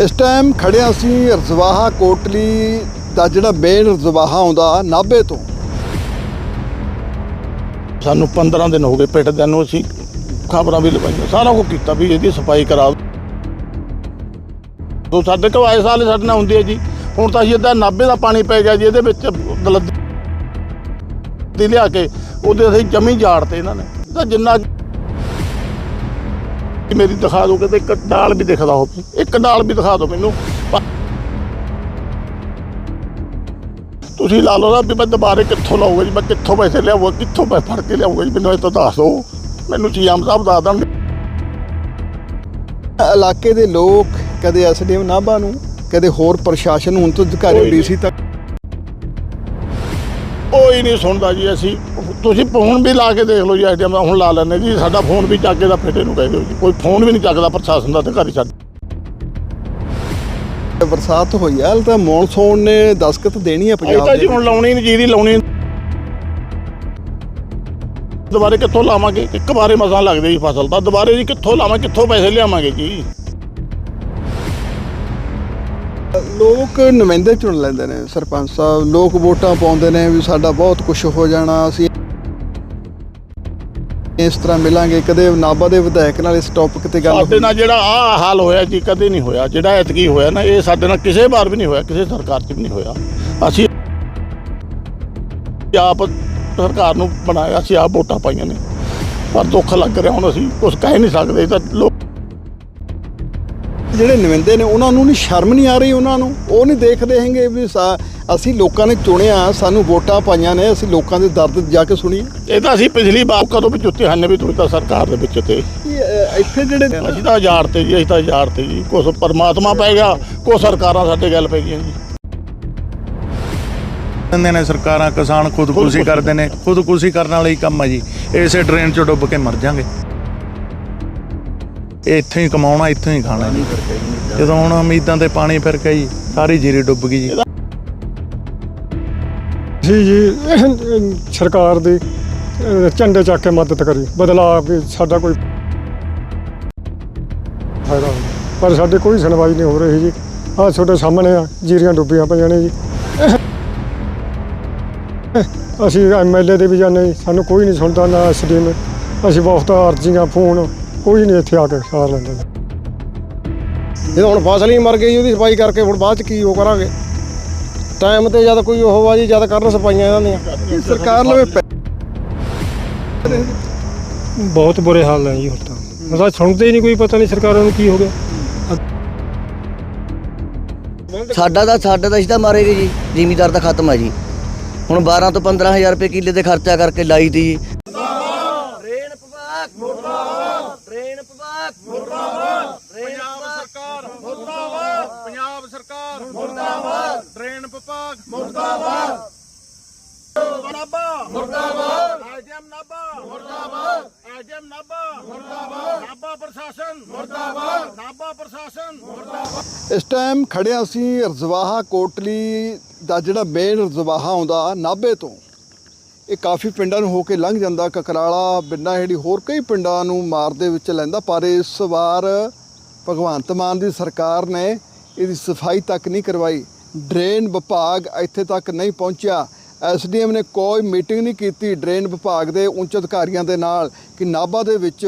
ਇਸ ਟਾਈਮ ਖੜਿਆ ਸੀ ਰਜ਼ਵਾਹਾ ਕੋਟਲੀ ਦਾ ਜਿਹੜਾ ਮੇਨ ਰਜ਼ਵਾਹਾ ਆਉਂਦਾ ਨਾਭੇ ਤੋਂ। ਸਾਨੂੰ 15 ਦਿਨ ਹੋ ਗਏ ਪਿੱਟਦਿਆਂ ਨੂੰ ਅਸੀਂ ਖਬਰਾਂ ਵੀ ਲਵਾਈਆਂ, ਸਾਰਾ ਕੁਝ ਕੀਤਾ ਵੀ ਇਹਦੀ ਸਫ਼ਾਈ ਕਰਾ ਦੋ ਸਾਡੇ ਕੋਲ ਆਏ ਸਾਲ ਸਾਡੇ ਨਾਲ ਹੁੰਦੀ ਹੈ ਜੀ, ਹੁਣ ਤਾਂ ਅਸੀਂ ਇਹਦਾ ਨਾਭੇ ਦਾ ਪਾਣੀ ਪੈ ਗਿਆ ਜੀ, ਇਹਦੇ ਵਿੱਚ ਦਲਦੀ ਲਿਆ ਕੇ ਉਹਦੇ ਅਸੀਂ ਜਮੀ ਝਾੜਤੇ ਇਹਨਾਂ ਨੇ। ਤਾਂ ਜਿੰਨਾ ਮੇਰੀ ਦਿਖਾ ਦੋ ਕਿਤੇ ਇੱਕ ਡਾਲ ਵੀ ਦਿਖਦਾ ਹੋਵੇ। ਇੱਕ ਡਾਲ ਵੀ ਦਿਖਾ ਦਿਓ ਮੈਨੂੰ। ਤੁਸੀਂ ਲਾ ਲਓ ਨਾ ਵੀ ਮੈਂ ਦੁਬਾਰੇ ਕਿੱਥੋਂ ਲਾਊਗਾ ਜੀ ਮੈਂ ਕਿੱਥੋਂ ਪੈਸੇ ਲਿਆਊਗਾ ਕਿੱਥੋਂ ਪੈਸੇ ਫੜ ਕੇ ਲਿਆਊਗਾ ਜੀ ਮੈਨੂੰ ਇਹ ਤਾਂ ਦੱਸ ਦਿਓ। ਮੈਨੂੰ ਚੀਆਮ ਸਾਹਿਬ ਦੱਸ ਦੇਣ ਇਲਾਕੇ ਦੇ ਲੋਕ ਕਦੇ ਐਸਡੀਐਮ ਨਾਭਾ ਨੂੰ ਕਦੇ ਹੋਰ ਪ੍ਰਸ਼ਾਸਨ ਨੂੰ ਹੁਣ ਤੋਂ ਅਧਿਕਾਰੀ ਡੀਸੀ ਤੱਕ। ਕੋਈ ਨਹੀਂ ਸੁਣਦਾ ਜੀ ਅਸੀਂ ਤੁਸੀਂ ਫੋਨ ਵੀ ਲਾ ਕੇ ਦੇਖ ਲਓ ਜੀ ਆਈਟਮ ਹੁਣ ਲਾ ਲੈਣੇ ਜੀ। ਸਾਡਾ ਫੋਨ ਵੀ ਚੱਕ ਦਾ ਫੇਟੇ ਨੂੰ ਕਹਿ ਦਿਓ ਜੀ। ਕੋਈ ਫੋਨ ਵੀ ਨਹੀਂ ਚੱਕਦਾ ਪ੍ਰਸ਼ਾਸਨ ਦਾ ਅਧਿਕਾਰੀ ਸਾਡਾ। ਬਰਸਾਤ ਹੋਈ ਆ ਹਾਲੇ ਤਾਂ ਮੌਨਸੂਨ ਨੇ ਦਸਕਤ ਦੇਣੀ ਹੈ ਅਸੀਂ ਪੰਜਾਬ ਤਾਂ ਜੀ ਦੇ ਹੁਣ ਲਾਉਣੀ ਨਹੀਂ ਜੀਰੀ ਲਾਉਣੀ ਦੁਬਾਰੇ ਕਿੱਥੋਂ ਲਾਵਾਂਗੇ? ਇੱਕ ਵਾਰੇ ਮਸਾਂ ਲੱਗਦੇ ਜੀ ਫਸਲ ਤਾਂ ਦੁਬਾਰੇ ਜੀ ਕਿੱਥੋਂ ਲਾਵਾਂ ਕਿੱਥੋਂ ਪੈਸੇ ਲਿਆਵਾਂਗੇ ਜੀ? ਲੋਕ ਨੁਮਾਇੰਦੇ ਚੁਣ ਲੈਂਦੇ ਨੇ ਸਰਪੰਚ ਸਾਹਿਬ। ਲੋਕ ਵੋਟਾਂ ਪਾਉਂਦੇ ਨੇ ਵੀ ਸਾਡਾ ਬਹੁਤ ਕੁਝ ਹੋ ਜਾਣਾ ਅਸੀਂ ਇਸ ਤਰ੍ਹਾਂ ਮਿਲਾਂਗੇ ਕਦੇ ਨਾਭਾ ਦੇ ਵਿਧਾਇਕ ਨਾਲ ਇਸ ਟੌਪਿਕ ਤੇ ਗੱਲ ਸਾਡੇ ਨਾਲ ਜਿਹੜਾ ਆ ਹਾਲ ਹੋਇਆ ਜੀ ਕਦੇ ਨਹੀਂ ਹੋਇਆ। ਜਿਹੜਾ ਐਤਕੀ ਹੋਇਆ ਨਾ ਇਹ ਸਾਡੇ ਨਾਲ ਕਿਸੇ ਵਾਰ ਵੀ ਨਹੀਂ ਹੋਇਆ ਕਿਸੇ ਸਰਕਾਰ 'ਚ ਵੀ ਨਹੀਂ ਹੋਇਆ। ਅਸੀਂ ਆਪ ਸਰਕਾਰ ਨੂੰ ਬਣਾਇਆ ਸੀ ਆਪ ਵੋਟਾਂ ਪਾਈਆਂ ਨੇ। ਪਰ ਦੁੱਖ ਲੱਗ ਰਿਹਾ ਹੁਣ ਅਸੀਂ ਕੁਝ ਕਹਿ ਨਹੀਂ ਸਕਦੇ। ਤਾਂ ਲੋਕ ਜਿਹੜੇ ਨੁਮਾਇੰਦੇ ਨੇ ਉਹਨਾਂ ਨੂੰ ਨਹੀਂ ਸ਼ਰਮ ਨਹੀਂ ਆ ਰਹੀ ਉਹਨਾਂ ਨੂੰ। ਉਹ ਨਹੀਂ ਦੇਖਦੇ ਹੈਗੇ ਵੀ ਅਸੀਂ ਲੋਕਾਂ ਨੇ ਚੁਣਿਆ ਸਾਨੂੰ ਵੋਟਾਂ ਪਾਈਆਂ ਨੇ ਅਸੀਂ ਲੋਕਾਂ ਦੇ ਦਰਦ ਜਾ ਕੇ ਸੁਣੀਏ। ਇਹ ਤਾਂ ਅਸੀਂ ਪਿਛਲੀ ਵਾਰ ਕਦੋਂ ਵੀ ਜੁੱਤੇ ਹਨ ਵੀ ਤੁਸੀਂ ਤਾਂ ਸਰਕਾਰ ਦੇ ਵਿੱਚ ਤੇ। ਇੱਥੇ ਜਿਹੜੇ ਅਸੀਂ ਤਾਂ ਹਜ਼ਾਰ ਤੇ ਜੀ ਅਸੀਂ ਤਾਂ ਹਜ਼ਾਰ ਤੇ ਜੀ। ਕੁਛ ਪਰਮਾਤਮਾ ਪੈ ਗਿਆ ਕੁਛ ਸਰਕਾਰਾਂ ਸਾਡੇ ਗੱਲ ਪੈ ਗਈਆਂ ਜੀ। ਕਹਿੰਦੇ ਨੇ ਸਰਕਾਰਾਂ ਕਿਸਾਨ ਖੁਦਕੁਸ਼ੀ ਕਰਦੇ ਨੇ ਖੁਦਕੁਸ਼ੀ ਕਰਨ ਵਾਲਾ ਹੀ ਕੰਮ ਹੈ ਜੀ। ਇਸੇ ਡਰੇਨ 'ਚ ਡੁੱਬ ਕੇ ਮਰ ਜਾਾਂਗੇ। ਇਹ ਇੱਥੋਂ ਹੀ ਕਮਾਉਣਾ ਇੱਥੋਂ ਹੀ ਖਾਣਾ। ਜੀ ਜਦੋਂ ਹੁਣ ਉਮੀਦਾਂ ਤੇ ਪਾਣੀ ਫਿਰ ਗਈ ਸਾਰੀ ਜੀਰੀ ਡੁੱਬ ਗਈ ਜੀ। ਜੀ ਜੀ ਸਰਕਾਰ ਦੀ ਝੰਡੇ ਚੱਕ ਕੇ ਮਦਦ ਕਰੀ। ਬਦਲਾਅ ਵੀ ਸਾਡਾ ਕੋਈ ਫਾਇਦਾ ਪਰ ਸਾਡੀ ਕੋਈ ਸੁਣਵਾਈ ਨਹੀਂ ਹੋ ਰਹੀ ਜੀ। ਆਹ ਤੁਹਾਡੇ ਸਾਹਮਣੇ ਆ ਜੀਰੀਆਂ ਡੁੱਬੀਆਂ ਪਈਆਂ ਨੇ ਜੀ। ਅਸੀਂ ਐਮਐਲਏ ਦੇ ਵੀ ਜਾਂਦੇ ਜੀ, ਸਾਨੂੰ ਕੋਈ ਨਹੀਂ ਸੁਣਦਾ ਨਾ ਐਸਡੀਐਮ ਅਸੀਂ ਬਹੁਤ ਅਰਜ਼ੀਆਂ ਫੋਨ ਕੋਈ ਨਹੀਂ ਇੱਥੇ ਆ ਕੇ ਸਾਰ ਲੈਂਦਾ ਜੀ ਇਹ ਹੁਣ ਫਸਲ ਹੀ ਮਰ ਗਈ ਉਹਦੀ ਸਫ਼ਾਈ ਕਰਕੇ ਹੁਣ ਬਾਅਦ ਚ ਕੀ ਉਹ ਕਰਾਂਗੇ? ਟਾਈਮ ਤੇ ਜਦ ਕੋਈ ਉਹ ਆ ਜੀ ਜਦ ਕਰਨ ਸਫਾਈਆਂ ਇਹਨਾਂ ਦੀਆਂ। ਸਰਕਾਰ ਲਵੇ ਪੈ- ਬਹੁਤ ਬੁਰੇ ਹਾਲ ਹੈ ਜੀ ਹੁਣ ਤਾਂ। ਮਤਲਬ ਸੁਣਦੇ ਹੀ ਨਹੀਂ ਕੋਈ ਪਤਾ ਨਹੀਂ ਸਰਕਾਰਾਂ ਨੂੰ ਕੀ ਹੋ ਗਿਆ। ਸਾਡਾ ਤਾਂ ਸਾਡਾ ਤਾਂ ਅਸੀਂ ਤਾਂ ਮਾਰੇ ਗਏ ਜੀ ਜ਼ਿਮੀਦਾਰ ਤਾਂ ਖਤਮ ਹੈ ਜੀ। ਹੁਣ 12 ਤੋਂ 15000 ਰੁਪਏ ਕਿੱਲੇ ਤੇ ਖਰਚਾ ਕਰਕੇ ਲਾਈ ਤੀ ਜੀ। ਰੇਣ ਵਿਭਾਗ ਮੁਰਦਾਬਾਦ! ਰੇਣ ਵਿਭਾਗ ਮੁਰਦਾਬਾਦ। ਪੰਜਾਬ ਸਰਕਾਰ। ਮੁਰਦਾਬਾਦ। ਪੰਜਾਬ ਸਰਕਾਰ। ਮੁਰਦਾਬਾਦ। ਟ੍ਰੇਨ ਵਿਭਾਗ ਮੁਰਦਾਬਾਦ। ਨਾਬਾ ਮੁਰਦਾਬਾਦ। ਐਜਮ ਨਾਬਾ ਮੁਰਦਾਬਾਦ। ਐਜਮ ਨਾਬਾ ਮੁਰਦਾਬਾਦ। ਨਾਬਾ ਪ੍ਰਸ਼ਾਸਨ। ਮੁਰਦਾਬਾਦ। ਨਾਬਾ ਪ੍ਰਸ਼ਾਸਨ। ਮੁਰਦਾਬਾਦ। ਇਸ ਟਾਈਮ ਖੜਿਆ ਸੀ ਰਜ਼ਵਾਹਾ ਕੋਟਲੀ ਦਾ ਜਿਹੜਾ ਮੇਨ ਰਜ਼ਵਾਹਾ ਆਉਂਦਾ ਨਾਭੇ ਤੋਂ। ਇਹ ਕਾਫੀ ਪਿੰਡਾਂ ਨੂੰ ਹੋ ਕੇ ਲੰਘ ਜਾਂਦਾ। ਕਕਰਾਲਾ ਬਿੰਨਾ ਜਿਹੜੀ ਹੋਰ ਕਈ ਪਿੰਡਾਂ ਨੂੰ ਮਾਰ ਦੇ ਵਿੱਚ ਲੈਂਦਾ, ਪਰ ਇਸ ਵਾਰ ਭਗਵੰਤ ਮਾਨ ਦੀ ਸਰਕਾਰ ਨੇ ਇਹਦੀ ਸਫ਼ਾਈ ਤੱਕ ਨਹੀਂ ਕਰਵਾਈ। ਡਰੇਨ ਵਿਭਾਗ ਇੱਥੇ ਤੱਕ ਨਹੀਂ ਪਹੁੰਚਿਆ। ਐਸਡੀਐਮ ਨੇ ਕੋਈ ਮੀਟਿੰਗ ਨਹੀਂ ਕੀਤੀ ਡਰੇਨ ਵਿਭਾਗ ਦੇ ਉੱਚ ਅਧਿਕਾਰੀਆਂ ਦੇ ਨਾਲ ਕਿ ਨਾਭਾ ਦੇ ਵਿੱਚ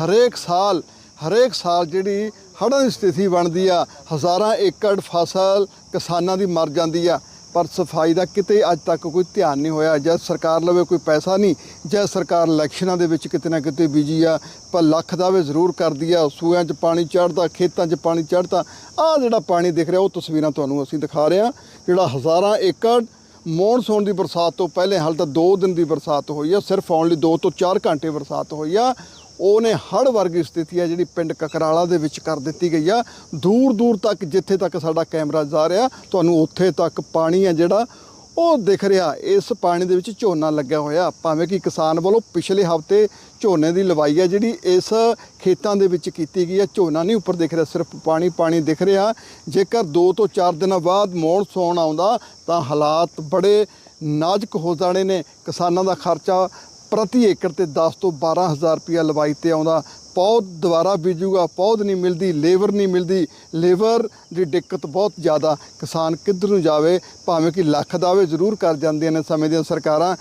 ਹਰੇਕ ਸਾਲ ਹਰੇਕ ਸਾਲ ਜਿਹੜੀ ਹੜ੍ਹਾਂ ਦੀ ਸਥਿਤੀ ਬਣਦੀ ਆ, ਹਜ਼ਾਰਾਂ ਏਕੜ ਫਸਲ ਕਿਸਾਨਾਂ ਦੀ ਮਰ ਜਾਂਦੀ ਆ। ਪਰ ਸਫ਼ਾਈ ਦਾ ਕਿਤੇ ਅੱਜ ਤੱਕ ਕੋਈ ਧਿਆਨ ਨਹੀਂ ਹੋਇਆ। ਜਦ ਸਰਕਾਰ ਲਵੇ ਕੋਈ ਪੈਸਾ ਨਹੀਂ, ਜਦ ਸਰਕਾਰ ਇਲੈਕਸ਼ਨਾਂ ਦੇ ਵਿੱਚ ਕਿਤੇ ਨਾ ਕਿਤੇ ਬਿਜ਼ੀ ਆ, ਪਰ ਲੱਖ ਦਾਅਵੇ ਜ਼ਰੂਰ ਕਰਦੀ ਆ ਸੂਆਂ 'ਚ ਪਾਣੀ ਚੜਦਾ ਖੇਤਾਂ 'ਚ ਪਾਣੀ ਚੜਦਾ ਆਹ ਜਿਹੜਾ ਪਾਣੀ ਦਿਖ ਰਿਹਾ ਉਹ ਤਸਵੀਰਾਂ ਤੁਹਾਨੂੰ ਅਸੀਂ ਦਿਖਾ ਰਹੇ ਹਾਂ, ਜਿਹੜਾ ਹਜ਼ਾਰਾਂ ਏਕੜ ਮੌਨਸੂਨ ਦੀ ਬਰਸਾਤ ਤੋਂ ਪਹਿਲੇ, ਹਾਲ ਤਾਂ 2 ਦਿਨ ਦੀ ਬਰਸਾਤ ਹੋਈ ਆ, ਸਿਰਫ ਆਉਣ ਲਈ 2 ਤੋਂ 4 ਘੰਟੇ ਬਰਸਾਤ ਹੋਈ ਆ। ਉਹਨੇ ਹੜ੍ਹ ਵਰਗੀ ਸਥਿਤੀ ਆ ਜਿਹੜੀ ਪਿੰਡ ਕਕਰਾਲਾ ਦੇ ਵਿੱਚ ਕਰ ਦਿੱਤੀ ਗਈ ਆ। ਦੂਰ ਦੂਰ ਤੱਕ ਜਿੱਥੇ ਤੱਕ ਸਾਡਾ ਕੈਮਰਾ ਜਾ ਰਿਹਾ, ਤੁਹਾਨੂੰ ਉੱਥੇ ਤੱਕ ਪਾਣੀ ਹੈ ਜਿਹੜਾ, ਉਹ ਦਿਖ ਰਿਹਾ। ਇਸ ਪਾਣੀ ਦੇ ਵਿੱਚ ਝੋਨਾ ਲੱਗਿਆ ਹੋਇਆ। ਭਾਵੇਂ ਕਿ ਕਿਸਾਨ ਵੱਲੋਂ ਪਿਛਲੇ ਹਫ਼ਤੇ ਝੋਨੇ ਦੀ ਲਵਾਈ ਹੈ ਜਿਹੜੀ ਇਸ ਖੇਤਾਂ ਦੇ ਵਿੱਚ ਕੀਤੀ ਗਈ ਹੈ ਝੋਨਾ ਨਹੀਂ ਉੱਪਰ ਦਿਖ ਰਿਹਾ, ਸਿਰਫ ਪਾਣੀ ਪਾਣੀ ਦਿਖ ਰਿਹਾ। ਜੇਕਰ 2 ਤੋਂ 4 ਦਿਨਾਂ ਬਾਅਦ ਮੌਨਸੂਨ ਆਉਂਦਾ, ਤਾਂ ਹਾਲਾਤ ਬੜੇ ਨਾਜ਼ੁਕ ਹੋ ਜਾਣੇ ਨੇ। ਕਿਸਾਨਾਂ ਦਾ ਖਰਚਾ ਪ੍ਰਤੀ ਏਕੜ ਤੇ 10 ਤੋਂ 12000 ਰੁਪਇਆ ਲਵਾਈ ਤੇ ਆਉਂਦਾ। ਪੌਦ ਦੁਬਾਰਾ ਬੀਜੂਗਾ ਪੌਦ ਨਹੀਂ ਮਿਲਦੀ, ਲੇਬਰ ਨਹੀਂ ਮਿਲਦੀ। ਲੇਬਰ ਦੀ ਦਿੱਕਤ ਬਹੁਤ ਜ਼ਿਆਦਾ। ਕਿਸਾਨ ਕਿੱਧਰ ਨੂੰ ਜਾਵੇ, ਭਾਵੇਂ ਕਿ ਲੱਖ ਦਾਅਵੇ ਜ਼ਰੂਰ ਕਰ ਜਾਂਦੀਆਂ ਨੇ ਸਮੇਂ ਦੀਆਂ ਸਰਕਾਰਾਂ।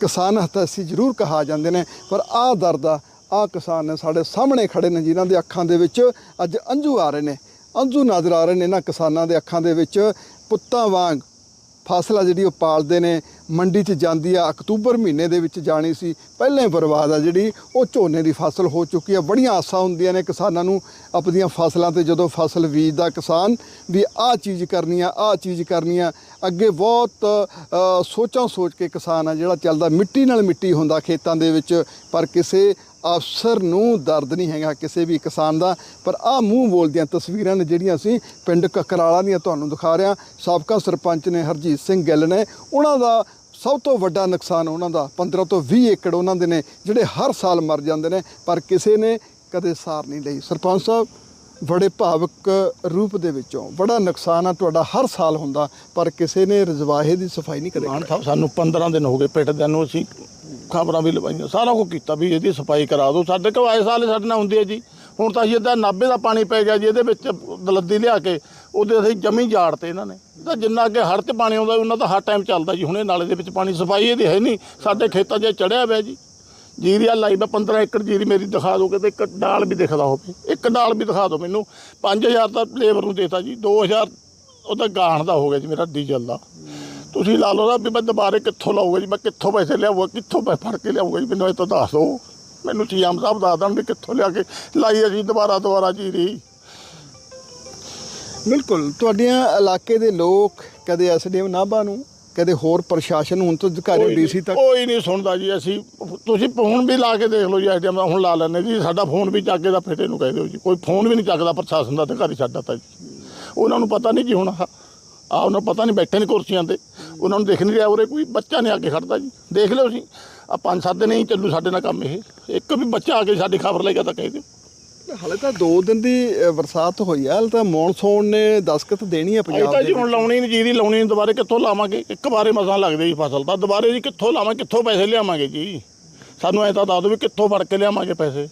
ਕਿਸਾਨ ਹਤਾਸੀ ਜ਼ਰੂਰ ਕਹਾ ਜਾਂਦੇ ਨੇ, ਪਰ ਆਹ ਦਰਦ ਆ ਆਹ ਕਿਸਾਨ ਨੇ ਸਾਡੇ ਸਾਹਮਣੇ ਖੜੇ ਨੇ ਜਿਨ੍ਹਾਂ ਦੇ ਅੱਖਾਂ ਦੇ ਵਿੱਚ ਅੱਜ ਅੰਜੂ ਆ ਰਹੇ ਨੇ। ਅੰਜੂ ਨਜ਼ਰ ਆ ਰਹੇ ਨੇ ਇਹਨਾਂ ਕਿਸਾਨਾਂ ਦੇ ਅੱਖਾਂ ਦੇ ਵਿੱਚ। ਪੁੱਤਾਂ ਵਾਂਗ ਫਸਲ ਆ ਜਿਹੜੀ ਉਹ ਪਾਲਦੇ ਨੇ ਮੰਡੀ 'ਚ ਜਾਂਦੀ ਆ ਅਕਤੂਬਰ ਮਹੀਨੇ ਦੇ ਵਿੱਚ ਜਾਣੀ ਸੀ ਪਹਿਲਾਂ ਹੀ ਬਰਬਾਦ ਆ ਜਿਹੜੀ ਉਹ ਝੋਨੇ ਦੀ ਫਸਲ ਹੋ ਚੁੱਕੀ ਆ। ਬੜੀਆਂ ਆਸਾਂ ਹੁੰਦੀਆਂ ਨੇ ਕਿਸਾਨਾਂ ਨੂੰ ਆਪਣੀਆਂ ਫਸਲਾਂ ਤੇ ਜਦੋਂ ਫਸਲ ਬੀਜਦਾ ਕਿਸਾਨ ਵੀ ਆਹ ਚੀਜ਼ ਕਰਨੀ ਆ ਆਹ ਚੀਜ਼ ਕਰਨੀ ਆ। ਅੱਗੇ ਬਹੁਤ ਅ, ਸੋਚਾਂ ਸੋਚ ਕੇ ਕਿਸਾਨ ਆ ਜਿਹੜਾ ਚੱਲਦਾ ਮਿੱਟੀ ਨਾਲ ਮਿੱਟੀ ਹੁੰਦਾ ਖੇਤਾਂ ਦੇ ਵਿੱਚ ਪਰ ਕਿਸੇ ਅਫਸਰ ਨੂੰ ਦਰਦ ਨਹੀਂ ਹੈਗਾ ਕਿਸੇ ਵੀ ਕਿਸਾਨ ਦਾ, ਪਰ ਆ ਮੂੰਹ ਬੋਲਦੀਆਂ ਤਸਵੀਰਾਂ ਨੇ ਜਿਹੜੀਆਂ ਅਸੀਂ ਪਿੰਡ ਕਕਰਾਲਾ ਦੀਆਂ ਤੁਹਾਨੂੰ ਦਿਖਾ ਰਿਹਾ। ਸਾਬਕਾ ਸਰਪੰਚ ਨੇ ਹਰਜੀਤ ਸਿੰਘ ਗਿੱਲ ਨੇ, ਉਹਨਾਂ ਦਾ ਸਭ ਤੋਂ ਵੱਡਾ ਨੁਕਸਾਨ ਉਹਨਾਂ ਦਾ 15 ਤੋਂ 20 ਏਕੜ ਉਹਨਾਂ ਦੇ ਨੇ, ਜਿਹੜੇ ਹਰ ਸਾਲ ਮਰ ਜਾਂਦੇ ਨੇ, ਪਰ ਕਿਸੇ ਨੇ ਕਦੇ ਸਾਰ ਨਹੀਂ ਲਈ। ਸਰਪੰਚ ਸਾਹਿਬ ਬੜੇ ਭਾਵਕ ਰੂਪ ਦੇ ਵਿੱਚੋਂ। ਬੜਾ ਨੁਕਸਾਨ ਆ ਤੁਹਾਡਾ ਹਰ ਸਾਲ ਹੁੰਦਾ ਪਰ ਕਿਸੇ ਨੇ ਰਜਵਾਹੇ ਦੀ ਸਫ਼ਾਈ ਨਹੀਂ ਕਰੀ ਮਾਨ ਸਾਹਿਬ ਸਾਨੂੰ 15 ਦਿਨ ਹੋ ਗਏ ਪਿੱਟਦਿਆਂ ਨੂੰ ਅਸੀਂ ਖਬਰਾਂ ਵੀ ਲਵਾਈਆਂ ਸਾਰਾ ਕੁਝ ਕੀਤਾ ਵੀ ਇਹਦੀ ਸਫ਼ਾਈ ਕਰਾ ਦਿਓ। ਸਾਡੇ ਕੋਲ ਆਏ ਸਾਲ ਸਾਡੇ ਨਾਲ ਹੁੰਦੀ ਹੈ ਜੀ। ਹੁਣ ਤਾਂ ਅਸੀਂ ਇਹਦਾ ਨਾਭੇ ਦਾ ਪਾਣੀ ਪੈ ਗਿਆ ਜੀ ਇਹਦੇ ਵਿੱਚ ਦਲੱਦੀ ਲਿਆ ਕੇ ਉਹਦੇ ਅਸੀਂ ਜਮੀ ਝਾੜ ਤੇ ਇਹਨਾਂ ਨੇ। ਤਾਂ ਜਿੰਨਾ ਅੱਗੇ ਹੜ੍ਹ 'ਚ ਪਾਣੀ ਆਉਂਦਾ ਉਹਨਾਂ ਦਾ ਹਰ ਟਾਈਮ ਚੱਲਦਾ ਜੀ। ਹੁਣ ਇਹ ਨਾਲੇ ਦੇ ਵਿੱਚ ਪਾਣੀ ਸਫ਼ਾਈ ਇਹਦੀ ਹੈ ਨਹੀਂ। ਸਾਡੇ ਖੇਤਾਂ 'ਚ ਚੜਿਆ ਹੋਇਆ ਜੀ। ਜੀਰੀ ਆ ਲਾਈ ਮੈਂ 15 ਏਕੜ ਜੀਰੀ ਮੇਰੀ ਦਿਖਾ ਦੋ ਕਿਤੇ ਇੱਕ ਡਾਲ ਵੀ ਦਿਖਦਾ ਹੋਵੇ। ਇੱਕ ਡਾਲ ਵੀ ਦਿਖਾ ਦਿਓ ਮੈਨੂੰ। 5000 ਤਾਂ ਲੇਬਰ ਨੂੰ ਦੇਤਾ ਜੀ। 2000 ਉਹਦਾ ਗਾਣ ਦਾ ਹੋ ਗਿਆ ਜੀ ਮੇਰਾ ਡੀਜ਼ਲ ਦਾ। ਤੁਸੀਂ ਲਾ ਲਓ ਨਾ ਵੀ ਮੈਂ ਦੁਬਾਰੇ ਕਿੱਥੋਂ ਲਾਊਗਾ ਜੀ? ਮੈਂ ਕਿੱਥੋਂ ਪੈਸੇ ਲਿਆਊਗਾ? ਕਿੱਥੋਂ ਪੈਸੇ ਫੜ ਕੇ ਲਿਆਊਗਾ ਜੀ? ਮੈਨੂੰ ਇਹ ਤਾਂ ਦੱਸ ਦਿਓ। ਮੈਨੂੰ ਚੀਆਮ ਸਾਹਿਬ ਦੱਸ ਦੇਣ ਵੀ ਕਿੱਥੋਂ ਲਿਆ ਕੇ ਲਾਈ ਅਸੀਂ ਦੁਬਾਰਾ ਦੁਬਾਰਾ ਜੀਰੀ। ਬਿਲਕੁਲ। ਤੁਹਾਡੀਆਂ ਇਲਾਕੇ ਦੇ ਲੋਕ ਕਦੇ ਐਸਡੀਐਮ ਨਾਭਾ ਨੂੰ ਕਦੇ ਹੋਰ ਪ੍ਰਸ਼ਾਸਨ ਹੁਣ ਤੋਂ ਅਧਿਕਾਰੀ ਡੀਸੀ ਤੱਕ? ਕੋਈ ਨਹੀਂ ਸੁਣਦਾ ਜੀ ਅਸੀਂ। ਤੁਸੀਂ ਫੋਨ ਵੀ ਲਾ ਕੇ ਦੇਖ ਲਓ ਜੀ ਐਸਡੀਐਮ ਹੁਣ ਲਾ ਲੈਣੇ ਜੀ। ਸਾਡਾ ਫੋਨ ਵੀ ਚੱਕ ਕੇ ਦਾ ਫੇਟੇ ਨੂੰ ਕਹਿ ਦਿਓ ਜੀ। ਕੋਈ ਫੋਨ ਵੀ ਨਹੀਂ ਚੱਕਦਾ ਪ੍ਰਸ਼ਾਸਨ ਦਾ ਅਧਿਕਾਰੀ ਸਾਡਾ ਤਾਂ ਜੀ। ਉਹਨਾਂ ਨੂੰ ਪਤਾ ਨਹੀਂ ਜੀ ਹੁਣ ਆ ਉਹਨਾਂ ਨੂੰ ਪਤਾ ਨਹੀਂ ਬੈਠੇ ਨੇ ਕੁਰਸੀਆਂ ਤੇ। ਉਹਨਾਂ ਨੂੰ ਦੇਖ ਨਹੀਂ ਰਿਹਾ ਉਰੇ ਕੋਈ ਬੱਚਾ ਨਹੀਂ ਆ ਕੇ ਖੜਦਾ ਜੀ। ਦੇਖ ਲਿਓ ਜੀ। ਆ ਪੰਜ ਸੱਤ ਦਿਨ ਹੀ ਚੱਲੂ ਸਾਡੇ ਨਾਲ ਕੰਮ ਇਹ। ਇੱਕ ਵੀ ਬੱਚਾ ਆ ਕੇ ਸਾਡੀ ਖਬਰ ਲੈ ਗਿਆ ਤਾਂ ਕਹਿ ਦਿਓ। ਹਲੇ ਤਾਂ 2 ਦਿਨ ਦੀ ਅ, ਬਰਸਾਤ ਹੋਈ ਆ ਹਲੇ ਤਾਂ ਮੌਨਸੂਨ ਨੇ ਦਸਕਤ ਦੇਣੀ ਆ ਅਸੀਂ ਪੰਜਾਬ ਤਾਂ ਦੇ ਜੀ ਹੁਣ ਲਾਉਣੀ ਨਹੀਂ ਜੀਰੀ ਲਾਉਣੀ ਨਹੀਂ ਦੁਬਾਰੇ ਕਿੱਥੋਂ ਲਾਵਾਂਗੇ? ਇੱਕ ਵਾਰੇ ਮਸਾਂ ਲੱਗਦੇ ਜੀ ਫਸਲ ਤਾਂ ਦੁਬਾਰੇ ਜੀ ਕਿੱਥੋਂ ਲਾਵਾਂ ਕਿੱਥੋਂ ਪੈਸੇ ਲਿਆਵਾਂਗੇ ਜੀ? ਸਾਨੂੰ ਐ ਤਾਂ ਦੱਸ ਦਿਓ ਵੀ ਕਿੱਥੋਂ ਫੜ ਕੇ ਲਿਆਵਾਂਗੇ ਪੈਸੇ?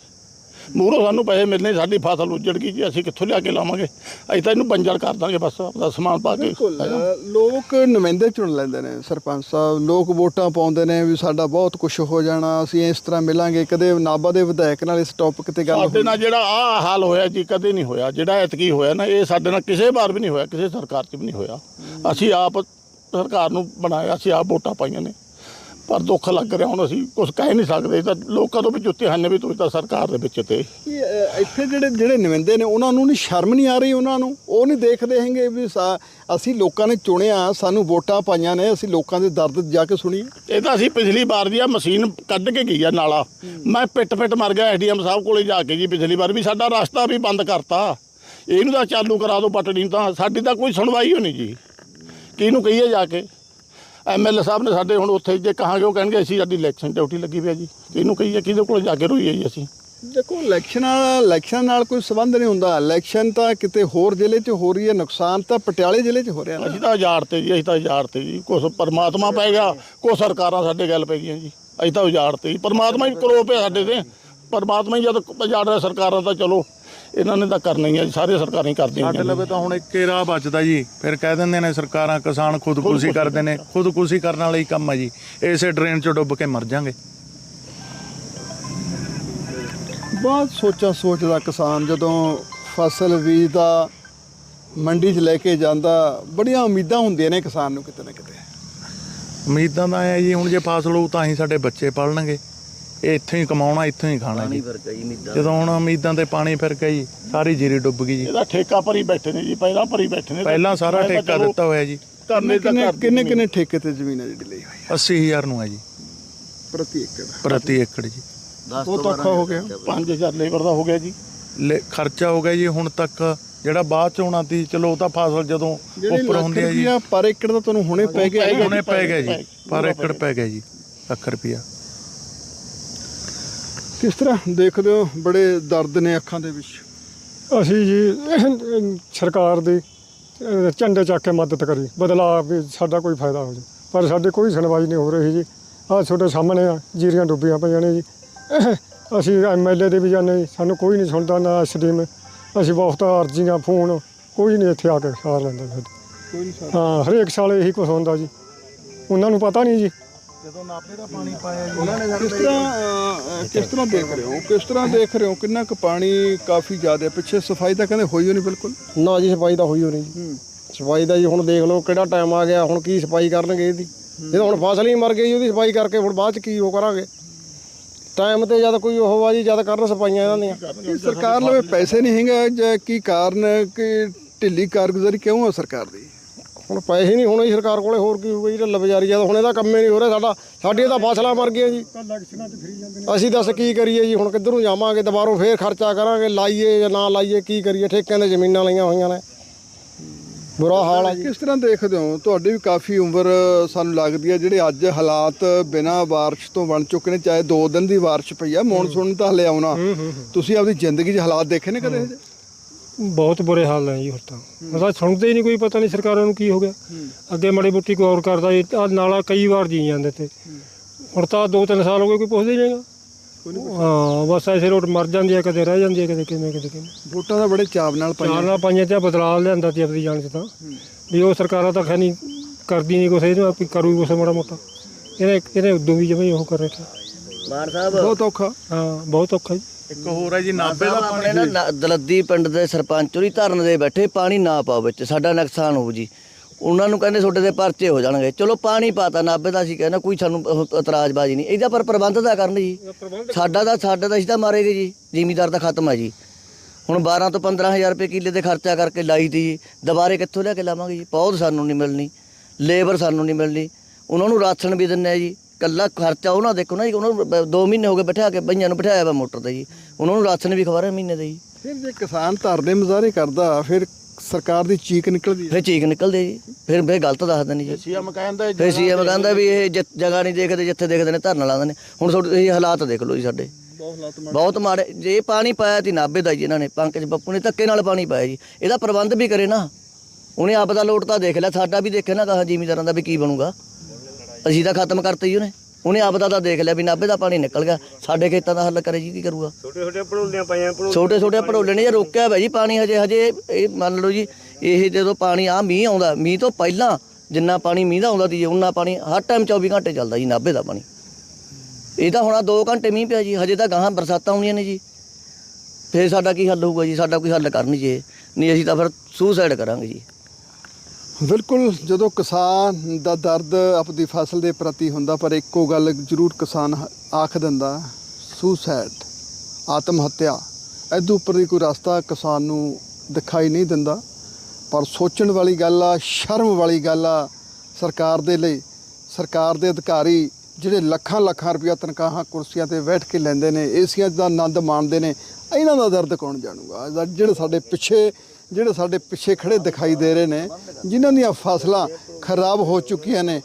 ਮੂਹਰੋਂ ਸਾਨੂੰ ਪੈਸੇ ਮਿਲਣੇ ਸਾਡੀ ਫਸਲ ਉੱਜੜ ਗਈ ਜੀ ਅਸੀਂ ਕਿੱਥੋਂ ਲਿਆ ਕੇ ਲਾਵਾਂਗੇ? ਅਸੀਂ ਤਾਂ ਇਹਨੂੰ ਬੰਜਰ ਕਰ ਦਾਂਗੇ ਬਸ ਆਪਦਾ ਸਮਾਨ ਪਾ ਕੇ। ਬਿਲਕੁਲ ਲੋਕ ਨੁਮਾਇੰਦੇ ਚੁਣ ਲੈਂਦੇ ਨੇ ਸਰਪੰਚ ਸਾਹਿਬ। ਲੋਕ ਵੋਟਾਂ ਪਾਉਂਦੇ ਨੇ ਵੀ ਸਾਡਾ ਬਹੁਤ ਕੁਝ ਹੋ ਜਾਣਾ ਅਸੀਂ ਇਸ ਤਰ੍ਹਾਂ ਮਿਲਾਂਗੇ। ਕਦੇ ਨਾਭਾ ਦੇ ਵਿਧਾਇਕ ਨਾਲ ਇਸ ਟੌਪਿਕ ਤੇ ਗੱਲ ਸਾਡੇ ਨਾਲ ਜਿਹੜਾ ਆ ਹਾਲ ਹੋਇਆ ਜੀ ਕਦੇ ਨਹੀਂ ਹੋਇਆ। ਜਿਹੜਾ ਐਤਕੀ ਹੋਇਆ ਨਾ ਇਹ ਸਾਡੇ ਨਾਲ ਕਿਸੇ ਵਾਰ ਵੀ ਨਹੀਂ ਹੋਇਆ ਕਿਸੇ ਸਰਕਾਰ 'ਚ ਵੀ ਨਹੀਂ ਹੋਇਆ। ਅਸੀਂ ਆਪ ਸਰਕਾਰ ਨੂੰ ਬਣਾਇਆ ਅਸੀਂ ਆਪ ਵੋਟਾਂ ਪਾਈਆਂ ਨੇ। ਪਰ ਦੁੱਖ ਲੱਗ ਰਿਹਾ ਹੁਣ ਅਸੀਂ ਕੁਝ ਕਹਿ ਨਹੀਂ ਸਕਦੇ। ਤਾਂ ਲੋਕਾਂ ਤੋਂ ਵੀ ਜੁੱਤੇ ਹਨ ਵੀ ਤੁਸੀਂ ਤਾਂ ਸਰਕਾਰ ਦੇ ਵਿੱਚ ਤੇ। ਅ, ਇੱਥੇ ਜਿਹੜੇ ਜਿਹੜੇ ਨੁਮਾਇੰਦੇ ਨੇ ਉਹਨਾਂ ਨੂੰ ਨਹੀਂ ਸ਼ਰਮ ਨਹੀਂ ਆ ਰਹੀ ਉਹਨਾਂ ਨੂੰ। ਉਹ ਨਹੀਂ ਦੇਖਦੇ ਹੈਗੇ ਵੀ ਸਾ- ਅਸੀਂ ਲੋਕਾਂ ਨੇ ਚੁਣਿਆ ਸਾਨੂੰ ਵੋਟਾਂ ਪਾਈਆਂ ਨੇ ਅਸੀਂ ਲੋਕਾਂ ਦੇ ਦਰਦ ਜਾ ਕੇ ਸੁਣੀਏ ਇਹ ਤਾਂ ਅਸੀਂ ਪਿਛਲੀ ਵਾਰ ਦੀ ਆ ਮਸ਼ੀਨ ਕੱਢ ਕੇ ਗਈ ਆ ਨਾਲਾ। ਮੈਂ ਪਿੱਟ ਪਿੱਟ ਮਰ ਗਿਆ ਐਸਡੀਐਮ ਸਾਹਿਬ ਕੋਲੇ ਜਾ ਕੇ ਜੀ ਪਿਛਲੀ ਵਾਰ ਵੀ। ਸਾਡਾ ਰਸਤਾ ਵੀ ਬੰਦ ਕਰਤਾ। ਇਹਨੂੰ ਤਾਂ ਚਾਲੂ ਕਰਾ ਦਿਓ ਪਟੜੀ ਨੂੰ ਤਾਂ। ਸਾਡੀ ਤਾਂ ਕੋਈ ਸੁਣਵਾਈ ਹੋਣੀ ਜੀ। ਕਿਹਨੂੰ ਕਹੀਏ ਜਾ ਕੇ? ਐਮਐਲਏ ਸਾਹਿਬ ਨੇ ਸਾਡੇ ਹੁਣ ਉੱਥੇ ਜੇ ਕਹਾਂਗੇ ਉਹ ਕਹਿਣਗੇ ਅਸੀਂ ਸਾਡੀ ਇਲੈਕਸ਼ਨ ਡਿਊਟੀ ਲੱਗੀ ਪਈ ਆ ਜੀ। ਕਿਹਨੂੰ ਕਹੀਏ ਕਿਹਦੇ ਕੋਲ ਜਾ ਕੇ ਰੋਈਏ ਜੀ ਅਸੀਂ? ਦੇਖੋ ਇਲੈਕਸ਼ਨਾਂ ਇਲੈਕਸ਼ਨ ਨਾਲ ਕੋਈ ਸੰਬੰਧ ਨਹੀਂ ਹੁੰਦਾ। ਇਲੈਕਸ਼ਨ ਤਾਂ ਕਿਤੇ ਹੋਰ ਜ਼ਿਲ੍ਹੇ 'ਚ ਹੋ ਰਹੀ ਹੈ ਨੁਕਸਾਨ ਤਾਂ ਪਟਿਆਲੇ ਜ਼ਿਲ੍ਹੇ 'ਚ ਹੋ ਰਿਹਾ ਨਾ। ਅਸੀਂ ਤਾਂ ਉਜਾੜ ਤੇ ਜੀ ਅਸੀਂ ਤਾਂ ਉਜਾੜ ਤੇ ਜੀ। ਕੁਛ ਪਰਮਾਤਮਾ ਪੈ ਗਿਆ ਕੁਛ ਸਰਕਾਰਾਂ ਸਾਡੇ ਗੱਲ ਪੈ ਗਈਆਂ ਜੀ। ਅਸੀਂ ਤਾਂ ਉਜਾੜ ਤੇ ਜੀ। ਪਰਮਾਤਮਾ ਹੀ ਕਰੋ ਪਿਆ ਸਾਡੇ ਤੇ। ਪਰਮਾਤਮਾ ਹੀ ਜਦ ਉਜਾੜ ਰਿਹਾ ਸਰਕਾਰਾਂ ਤਾਂ ਚਲੋ ਇਹਨਾਂ ਨੇ ਤਾਂ ਕਰਨਾ ਹੀ ਆ ਜੀ ਸਾਰੇ ਸਰਕਾਰਾਂ ਹੀ ਕਰਦੀਆਂ ਸਾਡੇ ਲਵੇ ਤਾਂ ਹੁਣ ਇੱਕੇ ਰਾਹ ਬਚਦਾ ਜੀ ਫਿਰ ਕਹਿ ਦਿੰਦੇ ਨੇ ਸਰਕਾਰਾਂ ਕਿਸਾਨ ਖੁਦਕੁਸ਼ੀ ਕਰਦੇ ਨੇ ਖੁਦਕੁਸ਼ੀ ਕਰਨ ਵਾਲਾ ਹੀ ਕੰਮ ਹੈ ਜੀ ਇਸੇ ਡਰੇਨ 'ਚ ਡੁੱਬ ਕੇ ਮਰ ਜਾਾਂਗੇ। ਬਹੁਤ ਸੋਚਾਂ ਸੋਚਦਾ ਕਿਸਾਨ ਜਦੋਂ ਫਸਲ ਬੀਜਦਾ ਮੰਡੀ 'ਚ ਲੈ ਕੇ ਜਾਂਦਾ ਬੜੀਆਂ ਉਮੀਦਾਂ ਹੁੰਦੀਆਂ ਨੇ ਕਿਸਾਨ ਨੂੰ ਕਿਤੇ ਨਾ ਕਿਤੇ। ਉਮੀਦਾਂ ਦਾ ਹੈ ਜੀ ਹੁਣ ਜੇ ਫਸਲ ਹੋਊ ਤਾਂ ਹੀ ਸਾਡੇ ਬੱਚੇ ਪੜਨਗੇ ਇਹ ਇੱਥੋਂ ਹੀ ਕਮਾਉਣਾ ਇੱਥੋਂ ਹੀ ਖਾਣਾ ਪਾਣੀ ਜੀ। ਵਰਗਾ ਮਿੱਦਾ ਜਦੋਂ ਹੁਣ ਉਮੀਦਾਂ ਤੇ ਪਾਣੀ ਫਿਰ ਜੀ ਸਾਰੀ ਜੀਰੀ ਡੁੱਬ ਗਈ ਜੀ। ਇਹਦਾ ਠੇਕਾ ਭਰੀ ਬੈਠੇ ਨੇ ਜੀ ਪਹਿਲਾਂ ਭਰੀ ਬੈਠੇ ਨੇ। ਪਹਿਲਾਂ ਸਾਰਾ ਮੈਂ ਤਾਂ ਠੇਕਾ ਚਲੋ ਦਿੱਤਾ ਹੋਇਆ ਜੀ। ਕਰਨੇ ਤਾਂ ਕਿੰਨੇ ਕਰਦੀ ਕਿੰਨੇ। ਕਿੰਨੇ ਠੇਕੇ ਤੇ ਜ਼ਮੀਨ ਹੈ ਜਿਹੜੀ ਲਈ ਹੋਈ ਹੈ? 80000 ਨੂੰ ਹੈ ਜੀ। ਪ੍ਰਤੀ ਏਕੜ। ਪ੍ਰਤੀ ਏਕੜ ਜੀ। 10 ਉਹ ਤਾਂ ਔਖਾ ਹੋ ਗਿਆ। 5000 ਲੇਬਰ ਦਾ ਹੋ ਗਿਆ ਜੀ। ਲੈ ਖਰਚਾ ਹੋ ਗਿਆ ਜੀ ਹੁਣ ਤੱਕ ਜਿਹੜਾ ਬਾਅਦ ਚ ਹੋਣਾ ਸੀ ਚਲੋ ਉਹ ਤਾਂ ਫਸਲ ਜਦੋਂ ਜਿਹੜੀ ਉੱਪਰ ਲੱਖ ਹੁੰਦੀ ਹੈ ਜੀ। ਪਰ ਏਕੜ ਦਾ ਤੁਹਾਨੂੰ ਹੁਣੇ ਪੈ ਗਿਆ। ਹੁਣੇ ਪੈ ਗਿਆ ਜੀ। ਪਰ ਏਕੜ ਪੈ ਗਿਆ। ਜੀ ਲੱਖ ਰੁਪਿਆ ਕਿਸ ਤਰ੍ਹਾਂ ਦੇਖਦੇ ਹੋ ਬੜੇ ਦਰਦ ਨੇ ਅੱਖਾਂ ਦੇ ਵਿੱਚ? ਅਸੀਂ ਜੀ ਸਰਕਾਰ ਦੀ ਅਹ, ਝੰਡੇ ਚੱਕ ਕੇ ਮਦਦ ਕਰੀ ਬਦਲਾ ਵੀ ਸਾਡਾ ਕੋਈ ਫਾਇਦਾ ਹੋ ਜਾ। ਪਰ ਸਾਡੇ ਕੋਈ ਸੁਣਵਾਈ ਨਹੀਂ ਹੋ ਰਹੀ ਜੀ। ਆਹ ਤੁਹਾਡੇ ਸਾਹਮਣੇ ਆ ਜੀਰੀਆਂ ਡੁੱਬੀਆਂ ਪਈਆਂ ਨੇ ਜੀ। ਅਸੀਂ ਐਮਐਲਏ ਦੇ ਵੀ ਜਾਂਦੇ ਜੀ, ਸਾਨੂੰ ਕੋਈ ਨਹੀਂ ਸੁਣਦਾ ਨਾ ਐਸਡੀਐਮ ਅਸੀਂ ਬਹੁਤ ਅਰਜ਼ੀਆਂ ਫੋਨ ਕੋਈ ਨਹੀਂ ਇੱਥੇ ਆ ਕੇ ਸਾਰ ਲੈਂਦਾ ਸਾਡੀ। ਕੋਈ ਨਹੀਂ ਹਾਂ ਹਰੇਕ ਸਾਲ ਇਹੀ ਕੁਝ ਹੁੰਦਾ ਜੀ। ਉਹਨਾਂ ਨੂੰ ਪਤਾ ਨਹੀਂ ਜੀ। ਕਿਸ ਤਰ੍ਹਾਂ ਅਹ, ਅਹ, ਕਿਸ ਤਰ੍ਹਾਂ ਦੇਖ ਰਹੇ ਹੋ? ਕਿਸ ਤਰ੍ਹਾਂ ਦੇਖ ਰਹੇ ਹੋ? ਕਿੰਨਾ ਕੁ ਪਾਣੀ ਕਾਫੀ ਜ਼ਿਆਦਾ ਹੈ? ਪਿੱਛੇ ਸਫ਼ਾਈ ਤਾਂ ਕਹਿੰਦੇ ਹੋਈ ਹੋ ਨਹੀਂ ਬਿਲਕੁਲ। ਨਾ ਜੀ ਸਫ਼ਾਈ ਤਾਂ ਹੋਈ ਹੋ ਨਹੀਂ ਜੀ ਸਫ਼ਾਈ ਦਾ ਜੀ ਹੁਣ ਦੇਖ ਲਓ ਕਿਹੜਾ ਟਾਈਮ ਆ ਗਿਆ ਹੁਣ ਕੀ ਸਫ਼ਾਈ ਕਰਨਗੇ ਇਹਦੀ। ਇਹ ਤਾਂ ਹੁਣ ਫਸਲ ਹੀ ਮਰ ਗਈ ਉਹਦੀ ਸਫ਼ਾਈ ਕਰਕੇ ਹੁਣ ਬਾਅਦ ਚ ਕੀ ਉਹ ਕਰਾਂਗੇ? ਟਾਈਮ ਤੇ ਜਦ ਕੋਈ ਉਹ ਆ ਜੀ ਜਦ ਕਰਨ ਸਫਾਈਆਂ ਇਹਨਾਂ ਦੀਆਂ। ਸਰਕਾਰ ਲਵੇ ਪੈਸੇ ਨਹੀਂ ਹੈਗੇ ਜਾਂ ਕੀ ਕਾਰਨ ਕਿ ਢਿੱਲੀ ਕਾਰਗੁਜ਼ਾਰੀ ਕਿਉਂ ਹੈ ਸਰਕਾਰ ਦੀ? ਹੁਣ ਪੈਸੇ ਨਹੀਂ ਹੋਣੇ ਜੀ ਸਰਕਾਰ ਕੋਲੇ ਹੋਰ ਕੀ ਹੋਊਗਾ ਜੀ? ਢੱਲ ਬਜ਼ਾਰੀ ਜਦ ਹੁਣ ਇਹਦਾ ਕੰਮ ਹੀ ਨਹੀਂ ਹੋ ਰਿਹਾ ਸਾਡਾ। ਸਾਡੀਆਂ ਤਾਂ ਫਸਲਾਂ ਮਰ ਗਈਆਂ ਜੀ। ਅਸੀਂ ਦੱਸ ਕੀ ਕਰੀਏ ਜੀ? ਹੁਣ ਕਿੱਧਰ ਨੂੰ ਜਾਵਾਂਗੇ? ਦੁਬਾਰੋਂ ਫੇਰ ਖਰਚਾ ਕਰਾਂਗੇ ਲਾਈਏ ਜਾਂ ਨਾ ਲਾਈਏ ਕੀ ਕਰੀਏ? ਠੇਕਿਆਂ ਦੇ ਜ਼ਮੀਨਾਂ ਲਈਆਂ ਹੋਈਆਂ ਨੇ। ਬੁਰਾ ਹਾਲ ਆ ਜੀ। ਕਿਸ ਤਰ੍ਹਾਂ ਦੇਖਦੇ ਹੋ? ਤੁਹਾਡੀ ਵੀ ਕਾਫੀ ਉਮਰ ਸਾਨੂੰ ਲੱਗਦੀ ਹੈ ਜਿਹੜੇ ਅੱਜ ਹਾਲਾਤ ਬਿਨਾਂ ਬਾਰਿਸ਼ ਤੋਂ ਬਣ ਚੁੱਕੇ ਨੇ ਚਾਹੇ 2 ਦਿਨ ਦੀ ਬਾਰਿਸ਼ ਪਈ ਆ ਮੌਨਸੂਨ ਤਾਂ ਹਲੇ ਆਉਣਾ। ਤੁਸੀਂ ਆਪਣੀ ਜ਼ਿੰਦਗੀ 'ਚ ਹਾਲਾਤ ਦੇਖੇ ਨੇ ਕਦੇ? ਬਹੁਤ ਬੁਰੇ ਹਾਲ ਹੈ ਜੀ ਹੁਣ ਤਾਂ। ਮਤਲਬ ਸੁਣਦੇ ਹੀ ਨਹੀਂ ਕੋਈ ਪਤਾ ਨਹੀਂ ਸਰਕਾਰਾਂ ਨੂੰ ਕੀ ਹੋ ਗਿਆ। ਅੱਗੇ ਮਾੜੀ ਮੋਟੀ ਗੌਰ ਕਰਦਾ ਜੀ ਆਹ ਨਾਲਾ ਕਈ ਵਾਰ ਜੀ ਜਾਂਦੇ ਤੇ ਹੁਣ ਤਾਂ ਦੋ ਤਿੰਨ ਸਾਲ ਹੋ ਗਏ ਕੋਈ ਪੁੱਛਦਾ ਹੀ ਨਹੀਂਗਾ ਹਾਂ ਬਸ ਐਸੇ ਰੋਡ ਮਰ ਜਾਂਦੀ ਹੈ ਕਦੇ ਰਹਿ ਜਾਂਦੀ ਹੈ ਕਦੇ ਕਿਵੇਂ ਕਦੇ ਕਿਵੇਂ। ਵੋਟਾਂ ਦਾ ਬੜੇ ਚਾਵ ਨਾਲ ਚਾਰ ਪਾਈਆਂ ਨਾਲ ਪਾਈਆਂ ਤੇ ਬਦਲਾਅ ਲਿਆਂਦਾ ਸੀ ਆਪਣੀ ਜਾਣ ਚ ਤਾਂ। ਵੀ ਉਹ ਸਰਕਾਰਾਂ ਤਾਂ ਖੈ ਨਹੀਂ ਕਰਦੀ ਨਹੀਂ ਕੁਛ ਇਹਨੂੰ ਆਪੀ ਕਰੂ ਕੁਛ ਮਾੜਾ ਮੋਟਾ। ਇਹਨੇ ਇਹਨੇ ਉਦੋਂ ਵੀ ਜਿਵੇਂ ਉਹ ਕਰ ਰੱਖਿਆ। ਮਾਨ ਸਾਹਿਬ। ਬਹੁਤ ਔਖਾ। ਹਾਂ ਬਹੁਤ ਔਖਾ ਜੀ। ਇੱਕ ਹੋਰ ਹੈ ਜੀ ਨਾਭੇ ਦਾ ਆਪਣੇ ਨਾ ਨਾ- ਦਲੱਦੀ ਪਿੰਡ ਦੇ ਸਰਪੰਚ ਉਰੀ ਧਰਨ ਦੇ ਬੈਠੇ ਪਾਣੀ ਨਾ ਪਾਓ ਵਿੱਚ ਸਾਡਾ ਨੁਕਸਾਨ ਹੋਊ ਜੀ। ਉਹਨਾਂ ਨੂੰ ਕਹਿੰਦੇ ਤੁਹਾਡੇ ਦੇ ਪਰਚੇ ਹੋ ਜਾਣਗੇ। ਚਲੋ ਪਾਣੀ ਪਾਤਾ ਨਾਭੇ ਦਾ ਅਸੀਂ ਕਹਿੰਦਾ ਕੋਈ ਸਾਨੂੰ ਉਹ ਇਤਰਾਜ਼ਬਾਜ਼ੀ ਨਹੀਂ। ਇਹਦਾ ਪਰ ਪ੍ਰਬੰਧ ਤਾਂ ਕਰਨ ਜੀ। ਸਾਡਾ ਤਾਂ ਸਾਡਾ ਤਾਂ ਅਸੀਂ ਤਾਂ ਮਾਰੇਗੇ ਜੀ। ਜ਼ਿਮੀਦਾਰ ਤਾਂ ਖਤਮ ਹੈ ਜੀ। ਹੁਣ 12 ਤੋਂ 15000 ਰੁਪਏ ਕਿੱਲੇ ਤੇ ਖਰਚਾ ਕਰਕੇ ਲਾਈ ਤੀ ਜੀ। ਦੁਬਾਰੇ ਕਿੱਥੋਂ ਲਿਆ ਕੇ ਲਾਵਾਂਗੇ ਜੀ? ਪੌਦ ਸਾਨੂੰ ਨਹੀਂ ਮਿਲਣੀ ਲੇਬਰ ਸਾਨੂੰ ਨਹੀਂ ਮਿਲਣੀ। ਉਹਨਾਂ ਨੂੰ ਰਾਸ਼ਨ ਵੀ ਦਿੰਨੇ ਆ ਜੀ। ਕੱਲਾ ਖਰਚਾ ਉਹਨਾਂ ਦੇਖੋ ਨਾ ਜੀ ਉਹਨਾਂ ਨੂੰ 2 ਮਹੀਨੇ ਹੋ ਗਏ ਬਿਠਾ ਕੇ ਬਈਆਂ ਨੂੰ ਬਿਠਾਇਆ ਵਾ ਮੋਟਰ ਤੇ ਜੀ। ਉਹਨਾਂ ਨੂੰ ਰਾਸ਼ਨ ਵੀ ਖਵਾ ਰਹੇ ਮਹੀਨੇ ਦੇ ਜੀ। ਫਿਰ ਜੇ ਕਿਸਾਨ ਧਰਨੇ ਮੁਜ਼ਾਹਰੇ ਕਰਦਾ ਫਿਰ ਸਰਕਾਰ ਦੀ ਚੀਕ ਨਿਕਲਦੀ ਹੈ। ਫਿਰ ਚੀਕ ਨਿਕਲਦੇ ਜੀ। ਫਿਰ ਫਿਰ ਗਲਤ ਦੱਸਦੇ ਨੇ ਜੀ। ਸੀਐਮ ਕਹਿੰਦਾ ਫਿਰ ਸੀਐਮ ਕਹਿੰਦਾ ਵੀ ਇਹ ਜਿ- ਜਗ੍ਹਾ ਨਹੀਂ ਦੇਖਦੇ ਜਿੱਥੇ ਦੇਖਦੇ ਨੇ ਧਰਨਾ ਲਾਉਂਦੇ ਨੇ। ਹੁਣ ਤੁਹਾਡੇ ਇਹ ਹਾਲਾਤ ਦੇਖ ਲਓ ਜੀ ਸਾਡੇ। ਬਹੁਤ ਮਾੜੇ। ਜੇ ਪਾਣੀ ਪਾਇਆ ਤੀ ਨਾਭੇ ਦਾ ਜੀ ਇਹਨਾਂ ਨੇ ਪੰਕਜ ਬੱਪੂ ਨੇ ਧੱਕੇ ਨਾਲ ਪਾਣੀ ਪਾਇਆ ਜੀ। ਇਹਦਾ ਪ੍ਰਬੰਧ ਵੀ ਕਰੇ ਨਾ। ਉਹਨੇ ਆਪ ਦਾ ਲੋਟ ਤਾਂ ਦੇਖ ਲਿਆ ਸਾਡਾ ਵੀ ਦੇਖਿਆ ਨਾ ਕਹਾ ਜ਼ਿਮੀਦਾਰਾਂ ਦਾ ਵੀ ਕੀ ਬਣੂਗਾ। ਅਸੀਂ ਤਾਂ ਖਤਮ ਕਰਤੇ ਜੀ ਉਹਨੇ। ਉਹਨੇ ਆਪ ਦਾ ਤਾਂ ਦੇਖ ਲਿਆ ਵੀ ਨਾਭੇ ਦਾ ਪਾਣੀ ਨਿਕਲ ਗਿਆ। ਸਾਡੇ ਖੇਤਾਂ ਦਾ ਹੱਲ ਕਰੇ ਜੀ ਕੀ ਕਰੂਗਾ? ਛੋਟੇ ਛੋਟੇ ਭੜੋਲੀਆਂ ਪਾਈਆਂ ਛੋਟੇ ਛੋਟੇ ਭੜੋਲੇ ਨੇ ਜੇ ਰੋਕਿਆ ਹੋਇਆ ਜੀ ਪਾਣੀ ਹਜੇ ਹਜੇ ਇਹ ਮੰਨ ਲਓ ਜੀ ਇਹ ਜਦੋਂ ਪਾਣੀ ਆ ਮੀਂਹ ਆਉਂਦਾ ਮੀਂਹ ਤੋਂ ਪਹਿਲਾਂ ਜਿੰਨਾ ਪਾਣੀ ਮੀਂਹ ਦਾ ਆਉਂਦਾ ਸੀ ਉਹਨਾਂ ਪਾਣੀ ਹਰ ਟਾਈਮ 24 ਘੰਟੇ ਚੱਲਦਾ ਜੀ ਨਾਭੇ ਦਾ ਪਾਣੀ। ਇਹ ਤਾਂ ਹੁਣ 2 ਘੰਟੇ ਮੀਂਹ ਪਿਆ ਜੀ ਹਜੇ ਤਾਂ ਗਾਹਾਂ ਬਰਸਾਤਾਂ ਆਉਣੀਆਂ ਨੇ ਜੀ। ਫੇਰ ਸਾਡਾ ਕੀ ਹੱਲ ਹੋਊਗਾ ਜੀ? ਸਾਡਾ ਕੋਈ ਹੱਲ ਕਰਨ ਜੀ। ਨਹੀਂ ਅਸੀਂ ਤਾਂ ਫਿਰ ਸੁਸਾਈਡ ਕਰਾਂਗੇ ਜੀ। ਬਿਲਕੁਲ, ਜਦੋਂ ਕਿਸਾਨ ਦਾ ਦਰਦ ਆਪਣੀ ਫਸਲ ਦੇ ਪ੍ਰਤੀ ਹੁੰਦਾ, ਪਰ ਇੱਕੋ ਗੱਲ ਜ਼ਰੂਰ ਕਿਸਾਨ ਆਖ ਦਿੰਦਾ ਸੁਸਾਈਡ ਆਤਮ ਹੱਤਿਆ ਇਹਦੇ ਉੱਪਰ ਦੀ ਕੋਈ ਰਸਤਾ ਕਿਸਾਨ ਨੂੰ ਦਿਖਾਈ ਨਹੀਂ ਦਿੰਦਾ। ਪਰ ਸੋਚਣ ਵਾਲੀ ਗੱਲ ਆ, ਸ਼ਰਮ ਵਾਲੀ ਗੱਲ ਆ, ਸਰਕਾਰ ਦੇ ਲਈ। ਸਰਕਾਰ ਦੇ ਅਧਿਕਾਰੀ ਜਿਹੜੇ ਲੱਖਾਂ ਲੱਖਾਂ ਰੁਪਇਆ ਤਨਖਾਹਾਂ ਕੁਰਸੀਆਂ ਤੇ ਬੈਠ ਕੇ ਲੈਂਦੇ ਨੇ, ਏਸੀਆਂ ਦਾ ਆਨੰਦ ਮਾਣਦੇ ਨੇ, ਇਹਨਾਂ ਦਾ ਦਰਦ ਕੌਣ ਜਾਣੂਗਾ? ਜਿਹੜੇ ਸਾਡੇ ਪਿੱਛੇ ਜਿਹੜੇ ਸਾਡੇ ਪਿੱਛੇ ਖੜੇ ਦਿਖਾਈ ਦੇ ਰਹੇ ਨੇ, ਜਿਨ੍ਹਾਂ ਦੀਆਂ ਫਸਲਾਂ ਖਰਾਬ ਹੋ ਚੁੱਕੀਆਂ ਨੇ,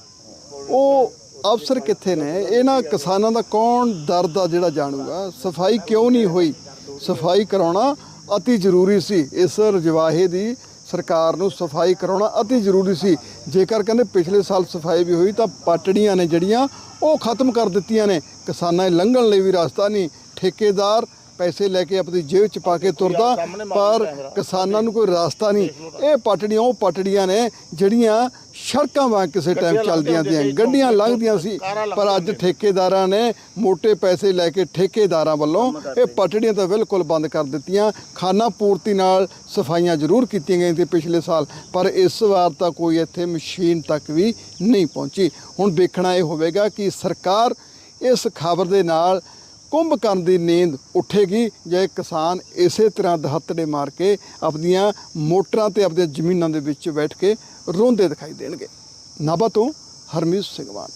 ਉਹ ਅਫਸਰ ਕਿੱਥੇ ਨੇ? ਇਹਨਾਂ ਕਿਸਾਨਾਂ ਦਾ ਕੌਣ ਦਰਦ ਆ ਜਿਹੜਾ ਜਾਣੂਗਾ? ਸਫ਼ਾਈ ਕਿਉਂ ਨਹੀਂ ਹੋਈ? ਸਫ਼ਾਈ ਕਰਾਉਣਾ ਅਤੀ ਜ਼ਰੂਰੀ ਸੀ। ਇਸ ਰਜਵਾਹੇ ਦੀ ਸਰਕਾਰ ਨੂੰ ਸਫ਼ਾਈ ਕਰਾਉਣਾ ਅਤੀ ਜ਼ਰੂਰੀ ਸੀ। ਜੇਕਰ ਕਹਿੰਦੇ ਪਿਛਲੇ ਸਾਲ ਸਫ਼ਾਈ ਵੀ ਹੋਈ ਤਾਂ ਪਟੜੀਆਂ ਨੇ ਜਿਹੜੀਆਂ, ਉਹ ਖਤਮ ਕਰ ਦਿੱਤੀਆਂ ਨੇ। ਕਿਸਾਨਾਂ ਦੇ ਲੰਘਣ ਲਈ ਵੀ ਰਸਤਾ ਨਹੀਂ ਠੇਕੇਦਾਰ ਪੈਸੇ ਲੈ ਕੇ ਆਪਣੀ ਜੇਬ ਚ ਪਾ ਕੇ ਤੁਰਦਾ ਪਰ ਕਿਸਾਨਾਂ ਨੂੰ ਕੋਈ ਰਸਤਾ ਨਹੀਂ। ਇਹ ਪਟੜੀਆਂ ਉਹ ਪਟੜੀਆਂ ਨੇ ਜਿਹੜੀਆਂ ਸੜਕਾਂ ਵਾਂਗ ਕਿਸੇ ਟਾਈਮ ਚੱਲਦੀਆਂ ਤੀਆਂ ਗੱਡੀਆਂ ਲੰਘਦੀਆਂ ਸੀ ਪਰ ਅੱਜ ਠੇਕੇਦਾਰਾਂ ਨੇ ਮੋٹے ਪੈਸੇ ਲੈ ਕੇ ਠੇਕੇਦਾਰਾਂ ਵੱਲੋਂ ਇਹ ਪਟੜੀਆਂ ਤਾਂ ਬਿਲਕੁਲ ਬੰਦ ਕਰ ਦਿੱਤੀਆਂ। ਖਾਨਾ ਪੂਰਤੀ ਨਾਲ ਸਫਾਈਆਂ ਜ਼ਰੂਰ ਕੀਤੀਆਂ ਗਈਆਂ ਸੀ ਪਿਛਲੇ ਸਾਲ ਪਰ ਇਸ ਵਾਰ ਤਾਂ ਕੋਈ ਇੱਥੇ ਮਸ਼ੀਨ ਤੱਕ ਵੀ ਨਹੀਂ ਪਹੁੰਚੀ। ਹੁਣ ਵੇਖਣਾ ਇਹ ਹੋਵੇਗਾ ਕਿ ਸਰਕਾਰ ਇਸ ਖਬਰ ਦੇ ਨਾਲ ਕੁੰਭ ਕਰਨ ਦੀ ਨੀਂਦ ਉੱਠੇਗੀ ਜੇ ਕਿਸਾਨ ਇਸੇ ਤਰ੍ਹਾਂ ਦਹੱਤੜੇ ਮਾਰ ਕੇ ਆਪਣੀਆਂ ਮੋਟਰਾਂ ਤੇ ਆਪਣੀਆਂ ਜ਼ਮੀਨਾਂ ਦੇ ਵਿੱਚ ਬੈਠ ਕੇ ਰੋਂਦੇ ਦਿਖਾਈ ਦੇਣਗੇ। ਨਾਭਾ ਤੋਂ ਹਰਮੀਤ ਸਿੰਘ ਮਾਨ